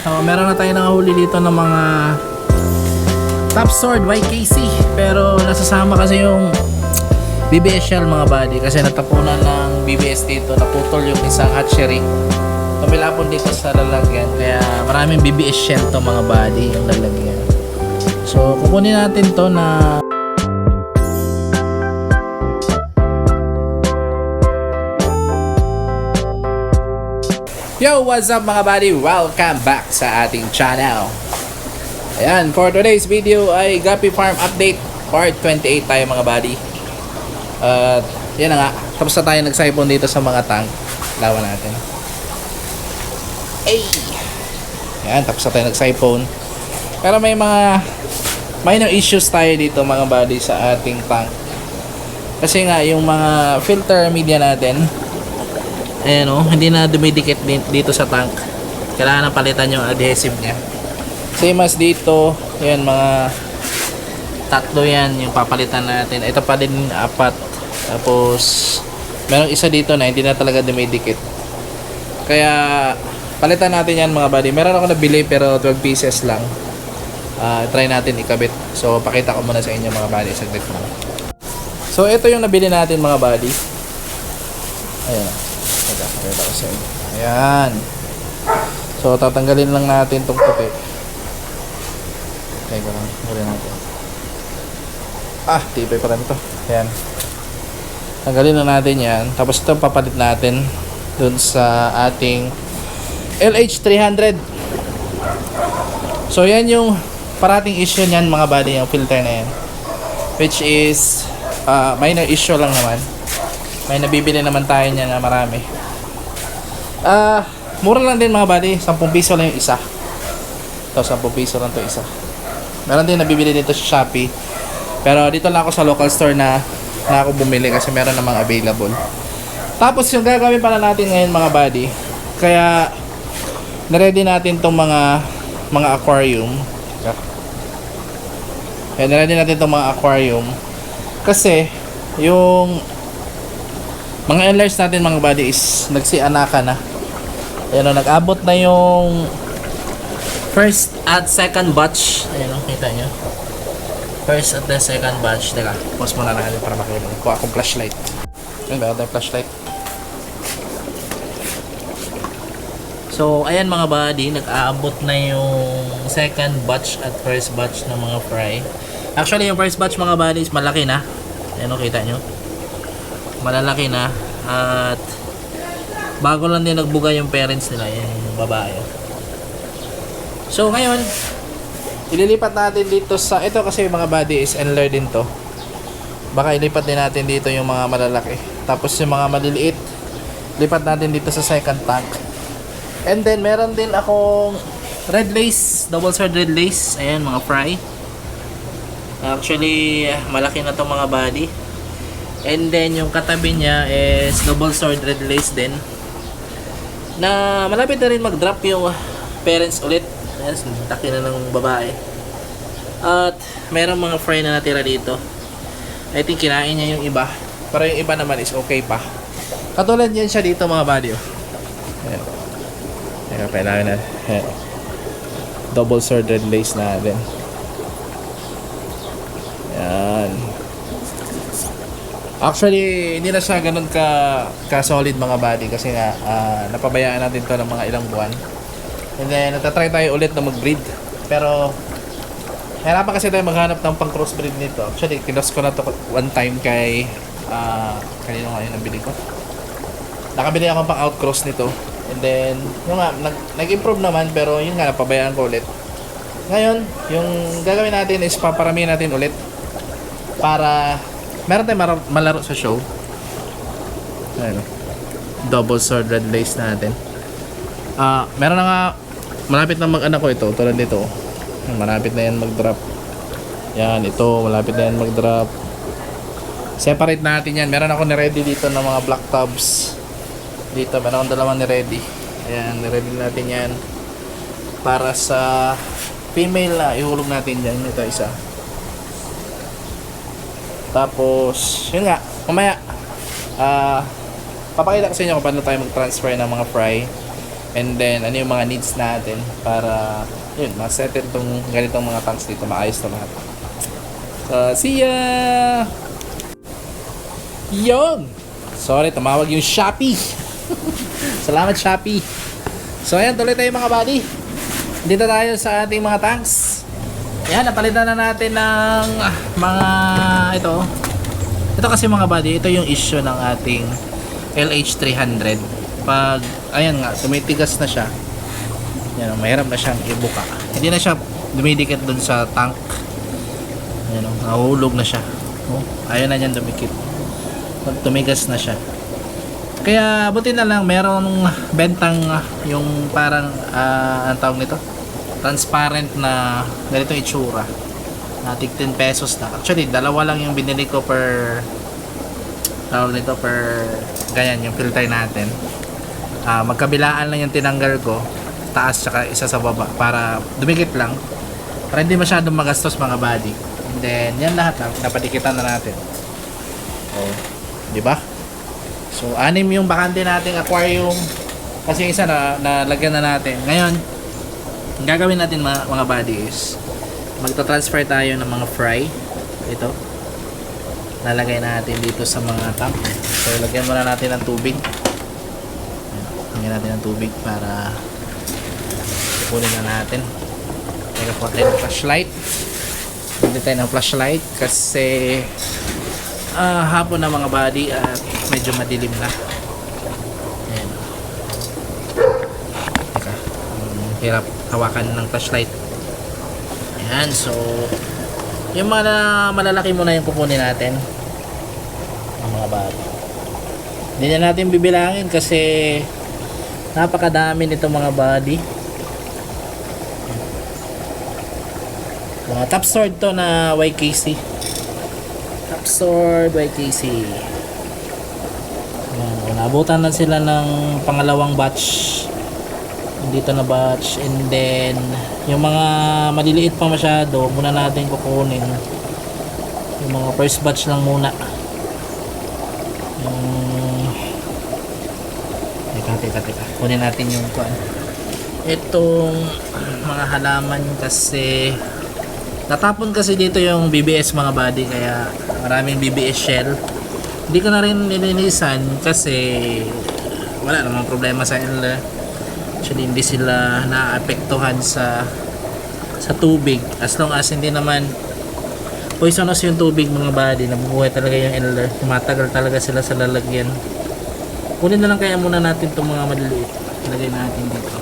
So, meron na tayo nakahuli dito ng mga Top Sword YKC pero nasasama kasi yung BBS shell mga buddy kasi natapunan ng BBS dito. Naputol yung isang hatchery. Tumilapon dito sa lalagyan. Kaya maraming BBS shell to mga buddy yung lalagyan. So kukunin natin to na Yo, what's up mga buddy? Welcome back sa ating channel. Ayan, for today's video ay Guppy Farm Update Part 28 tayo mga buddy. At yan na nga, tapos na tayo nagsaipon dito sa mga tank. Lawan natin. Ay! Ayan, tapos na tayo nagsaipon. Pero may mga minor issues tayo dito mga buddy sa ating tank. Kasi nga, yung mga filter media natin, Ayan o, hindi na dumidikit dito sa tank. Kailangan na palitan yung adhesive niya. Same as dito, yan mga tatlo yan yung papalitan natin. Ito pa din apat. Tapos, merong isa dito na hindi na talaga dumidikit. Kaya, palitan natin yan mga buddy. Meron ako nabili pero 12 pieces lang. Ah, try natin ikabit. So, pakita ko muna sa inyo mga buddy. Saglit lang. So, ito yung nabili natin mga buddy. Ayan pakita ko sa inyo. Ayan. So, tatanggalin lang natin tong puti. Teka lang, huli natin. Ah, tibay pa rin ito. Ayan. Tanggalin na natin yan. Tapos ito papalit natin dun sa ating LH300. So, yan yung parating issue niyan mga buddy, yung filter na yan. Which is, ah, minor issue lang naman. May nabibili naman tayo niya na marami. Ah, mura lang din mga buddy. 10 piso lang yung isa. Ito, 10 piso lang to isa. Meron din nabibili dito sa Shopee. Pero dito lang ako sa local store na na ako bumili kasi meron namang available. Tapos yung gagawin pala natin ngayon mga buddy, kaya naready natin tong mga mga aquarium. Kaya naready natin tong mga aquarium kasi yung mga enlarge natin mga buddy is nagsianaka na. Ayan o, nag-abot na yung first at second batch. Ayan o, kita nyo. First at the second batch. Teka, pause muna natin para makita. Kuha akong flashlight. Ayun, meron tayong flashlight. So, ayan mga buddy, nag-aabot na yung second batch at first batch ng mga fry. Actually, yung first batch mga buddy is malaki na. Ayan o, kita nyo malalaki na at bago lang din nagbuga yung parents nila yung babae. So ngayon ililipat natin dito sa ito kasi yung mga body is enlar din to. Baka ilipat din natin dito yung mga malalaki. Tapos yung mga maliliit lipat natin dito sa second tank. And then meron din akong red lace double sword red lace. Ayan mga fry. Actually malaki na to mga body. And then yung katabi niya is double sword red lace din. Na malapit na rin mag-drop yung parents ulit. Ayan, taki na ng babae. At mayroong mga fry na natira dito. I think kinain niya yung iba. Pero yung iba naman is okay pa. Katulad yan siya dito mga buddy. oh. Ayan. Ayan, kailangan na. Ayan. Double sword lace natin. Ayan. Actually, hindi na siya ganun ka, ka solid mga body kasi nga ah, napabayaan natin to ng mga ilang buwan. And then, natatry tayo ulit na mag-breed. Pero, hirapan kasi tayo maghanap ng pang crossbreed nito. Actually, kinos ko na to one time kay, ah, kanino nga yun ang bili ko. Nakabili ako pang outcross nito. And then, yung nga, nag, nag-improve naman pero yun nga, napabayaan ko ulit. Ngayon, yung gagawin natin is paparamihin natin ulit para meron tayong mar- malaro sa show. Ayun. Double sword red lace natin. Ah, meron na nga malapit na mag-anak ko ito, tulad nito. Malapit na yan mag-drop. Yan, ito, malapit na yan mag-drop. Separate natin yan. Meron ako ni-ready dito ng mga black tubs. Dito, meron akong dalawang ni-ready. Ayan, ni-ready natin yan. Para sa female na, ihulog natin dyan. Ito isa. Tapos, yun nga, mamaya, ah, papakita ko sa inyo kung paano tayo mag-transfer ng mga fry. And then, ano yung mga needs natin para, yun, ma-settle tong ganitong mga tanks dito. Maayos to lahat. So, see ya! Yun! Sorry, tumawag yung Shopee. Salamat Shopee. So ayan, tuloy tayo mga buddy. Dito tayo sa ating mga tanks. Ayan, napalitan na natin ng mga ito. Ito kasi mga buddy, ito yung issue ng ating LH300. Pag, ayan nga, tumitigas na siya. Yan, mahirap na siyang ibuka. Hindi na siya dumidikit dun sa tank. Ayan, nahulog na siya. Oh, ayaw na niyan dumikit. Pag tumigas na siya. Kaya buti na lang merong bentang ah, yung parang ah, ang tawag nito transparent na ganito itsura. Na tig 10 pesos na. Actually dalawa lang yung binili ko per tawag nito per ganyan yung filter natin. Ah, magkabilaan lang yung tinanggal ko taas tsaka isa sa baba para dumikit lang. Para hindi masyadong magastos mga body and then yan lahat lang napadikitan na natin. Oh di ba? So, anim yung bakante nating aquarium. Kasi isa na nalagyan na natin. Ngayon, ang gagawin natin mga, mga buddy is magta-transfer tayo ng mga fry. Ito. Lalagay natin dito sa mga tank. So, lagyan muna natin ng tubig. Lagyan natin ng tubig para kunin na natin. Teka po tayo ng flashlight. Hindi tayo ng flashlight kasi ah hapon na mga buddy at medyo madilim na. Ayan. Teka, ang hirap hawakan ng flashlight. Ayan, so yung mga malalaki muna yung kukunin natin. Ang mga buddy. Hindi na natin bibilangin kasi napakadami nito mga body. Mga top sword to na YKC. Top sword YKC. Nabutan na sila ng pangalawang batch. Dito na batch and then yung mga maliliit pa masyado muna natin kukunin. Yung mga first batch lang muna. Yung teka teka teka. Kunin natin yung kuan itong mga halaman kasi natapon kasi dito yung BBS mga body kaya maraming BBS shell. Hindi ko na rin nilinisan kasi wala namang problema sa kanila actually hindi sila naapektuhan sa sa tubig. As long as hindi naman poisonous yung tubig mga body nabubuhay talaga yung elder. Tumatagal talaga sila sa lalagyan. Kunin na lang kaya muna natin itong mga maliliit. Ilagay natin dito.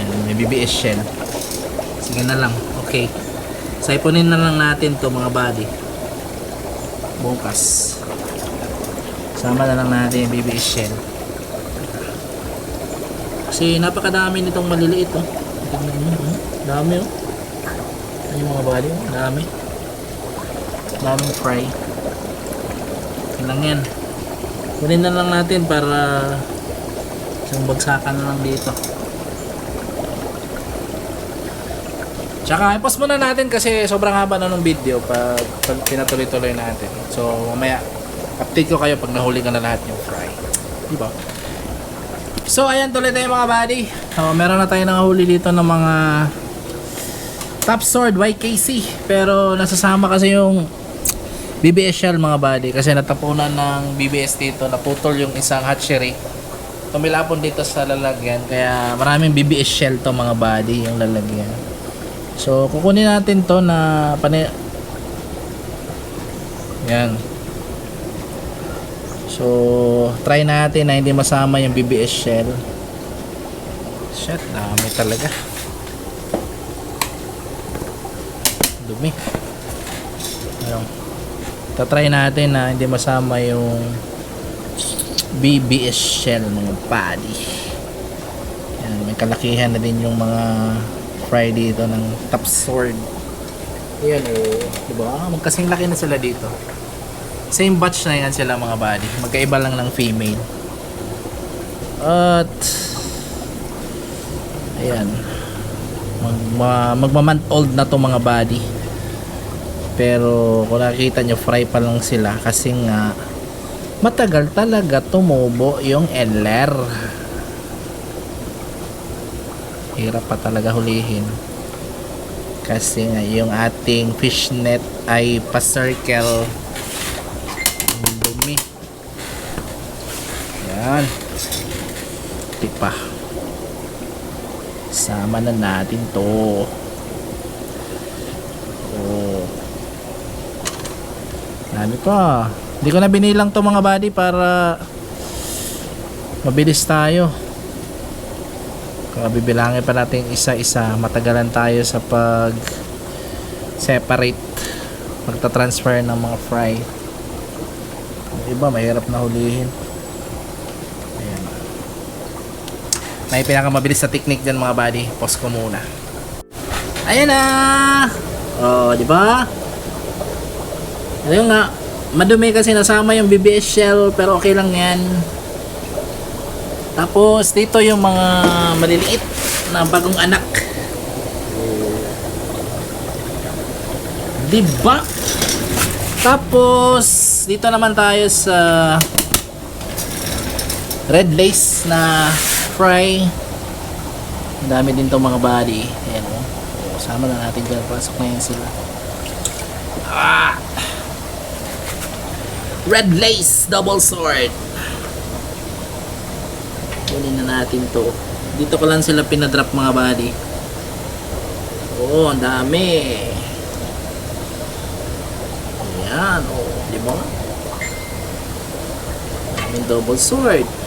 Yan, may BBS shell. Sige na lang. Okay. Saiponin na lang natin to mga body bukas sama na lang natin yung BBS shell kasi napakadami nitong maliliit oh. Tignan mo, oh. dami oh Ayan yung mga body oh. dami daming fry lang yan kunin na lang natin para isang bagsakan na lang dito Tsaka, i-pause muna natin kasi sobrang haba na ng video pag, pag pinatuloy-tuloy natin. So, mamaya, update ko kayo pag nahuli ko na lahat yung fry. Diba? So, ayan, tuloy tayo mga buddy. So, meron na tayo nakahuli dito ng mga Top Sword YKC. Pero, nasasama kasi yung BBS shell mga buddy. Kasi natapunan ng BBS dito. Naputol yung isang hatchery. Tumilapon dito sa lalagyan. Kaya, maraming BBS shell to mga buddy yung lalagyan. So, kukunin natin to na pani... Yan. So, try natin na hindi masama yung BBS shell. Shit, dami talaga. Dumi. Ayun. Tatry natin na hindi masama yung BBS shell mga body. Yan, may kalakihan na din yung mga fry dito ng top sword. Ayan oh, di ba? Magkasing laki na sila dito. Same batch na yan sila mga body. Magkaiba lang ng female. At ayan. Mag, ma, magma-month old na to mga body. Pero kung nakikita nyo fry pa lang sila kasi nga matagal talaga tumubo yung LR. Hirap pa talaga hulihin. Kasi nga yung ating fishnet ay pa-circle. Ang dumi. Yan. Tipa. Sama na natin to. Oh. Ano pa? Hindi ko na binilang to mga buddy para mabilis tayo. Kung bibilangin pa natin isa-isa, matagalan tayo sa pag separate magta-transfer ng mga fry. Yung iba mahirap na hulihin. Ayan. May pinakamabilis na technique dyan mga buddy. Pause ko muna. Ayan na! Oh, di ba? Ayun nga, madumi kasi nasama yung BBS shell pero okay lang yan. Tapos dito yung mga maliliit na bagong anak. Diba? Tapos dito naman tayo sa red lace na fry. Ang dami din tong mga body. Ayan o. Oh. Sama na natin dyan. Pasok na yan sila. Ah! Red lace double sword. Kunin na natin to. Dito ko lang sila pinadrop mga body. Oo, ang dami. Ayan, oh, di ba? Daming double sword.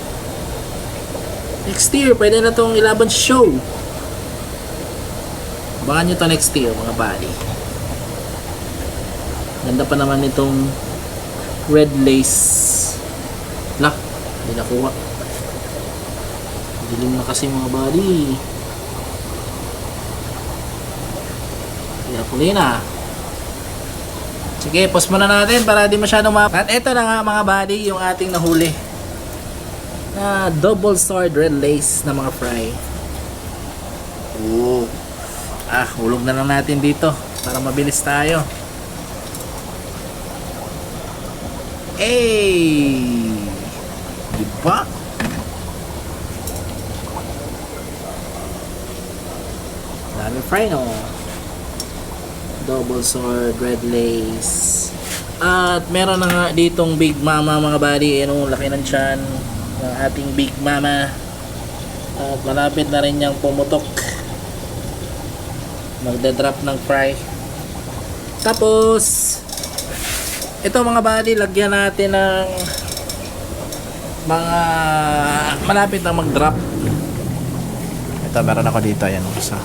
Next year, pwede na tong ilaban show. Baka nyo to next year, mga body. Ganda pa naman itong red lace. Lah, hindi nakuha. Dilim na kasi mga body. Hindi huli na. Sige, pause muna natin para di masyadong map. At eto na nga mga body, yung ating nahuli. Na double sword red lace na mga fry. Oo. Ah, hulog na lang natin dito para mabilis tayo. Hey! Diba? Dami fry no. Double sword, red lace. At meron na nga ditong Big Mama mga buddy. Ano, laki ng tiyan ng ating Big Mama. At malapit na rin niyang pumutok. Magda-drop ng fry. Tapos, ito mga buddy, lagyan natin ng mga malapit na mag-drop. Ito, meron ako dito. Ayan, isa.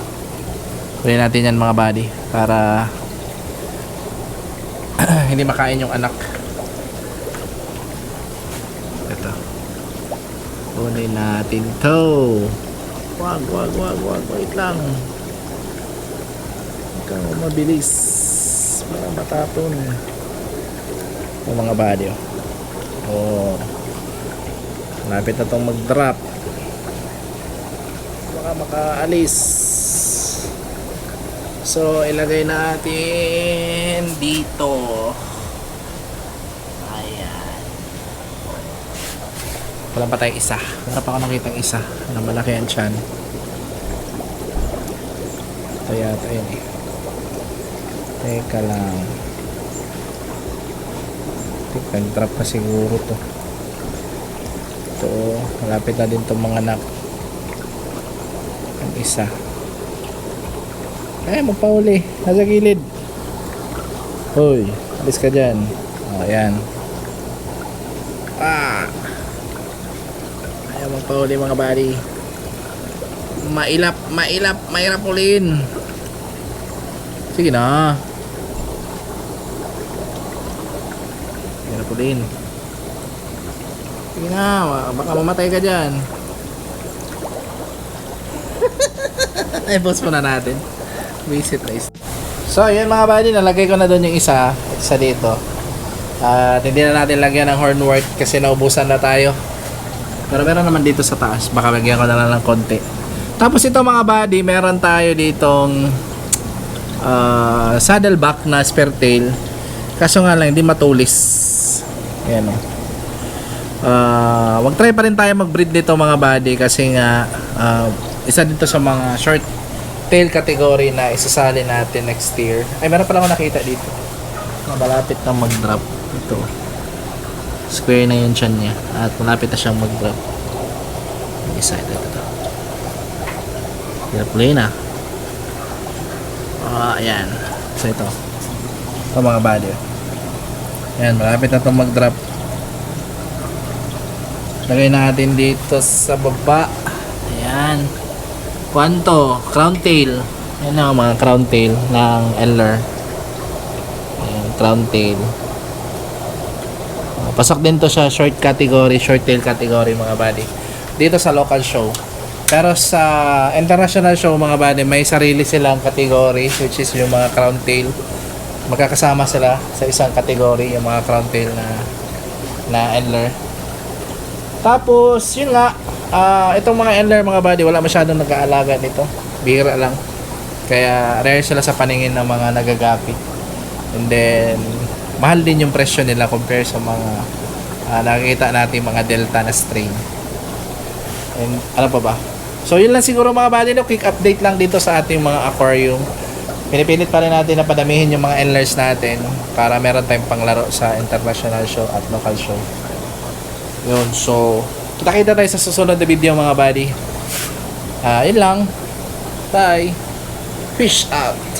Kunin natin yan mga buddy para hindi makain yung anak. Ito. Kunin natin to. Wag, wag, wag, wag. Wait lang. Ikaw mabilis. Para matapon. Yung mga body oh. Oh. Malapit na tong mag-drop. Baka makaalis. So, ilagay natin dito. Ayan. Wala pa tayong isa. Wala pa ako nakita isa na malaki ang tiyan. Ito yata yun eh. Teka lang. Teka, drop pa siguro to. Ito, malapit na din itong mga anak. Ang isa. Eh, magpahuli. Nasa gilid. Hoy, alis ka dyan. O, ayan. Ah! Ayaw magpahuli mga buddy. Mailap, mailap, mahirap uliin. Sige na. Mahirap uliin. Sige na, baka mamatay ka dyan. Ay, boss muna natin. Visit list. So, yun mga buddy, nalagay ko na doon yung isa. Isa dito. At hindi na natin lagyan ng hornwork kasi naubusan na tayo. Pero meron naman dito sa taas. Baka lagyan ko na lang ng konti. Tapos ito mga buddy, meron tayo ditong uh, saddleback na spare tail. Kaso nga lang, hindi matulis. Ayan o. uh, wag try pa rin tayo mag-breed dito mga buddy kasi nga uh, isa dito sa mga short tail category na isasali natin next year. Ay, meron pala ako nakita dito. Malapit na mag-drop. Ito. Square na yung chan niya. At malapit na siyang mag-drop. Isa, ito. Hirap play na. Ah, ayan. So, ito. Ito mga buddy. Ayan, malapit na itong mag-drop. Lagay natin dito sa baba. Ayan. Kwanto, crown tail. Ayan ang mga crown tail ng Eller. Ayan, crown tail. Uh, Pasok din to sa short category, short tail category mga buddy. Dito sa local show. Pero sa international show mga buddy, may sarili silang category which is yung mga crown tail. Magkakasama sila sa isang category, yung mga crown tail na na Endler. Tapos, yun nga, ah, itong mga Endler mga buddy, wala masyadong nag-aalaga nito. Bira lang. Kaya rare sila sa paningin ng mga nagagapi. And then, mahal din yung presyo nila compare sa mga ah, nakikita natin mga Delta na strain. And ano pa ba? So yun lang siguro mga buddy, no? quick update lang dito sa ating mga aquarium. Pinipilit pa rin natin na padamihin yung mga endlers natin para meron tayong panglaro sa international show at local show. Yun, so kita-kita tayo sa susunod na video mga buddy. Ah, yun lang. Bye. Fish out.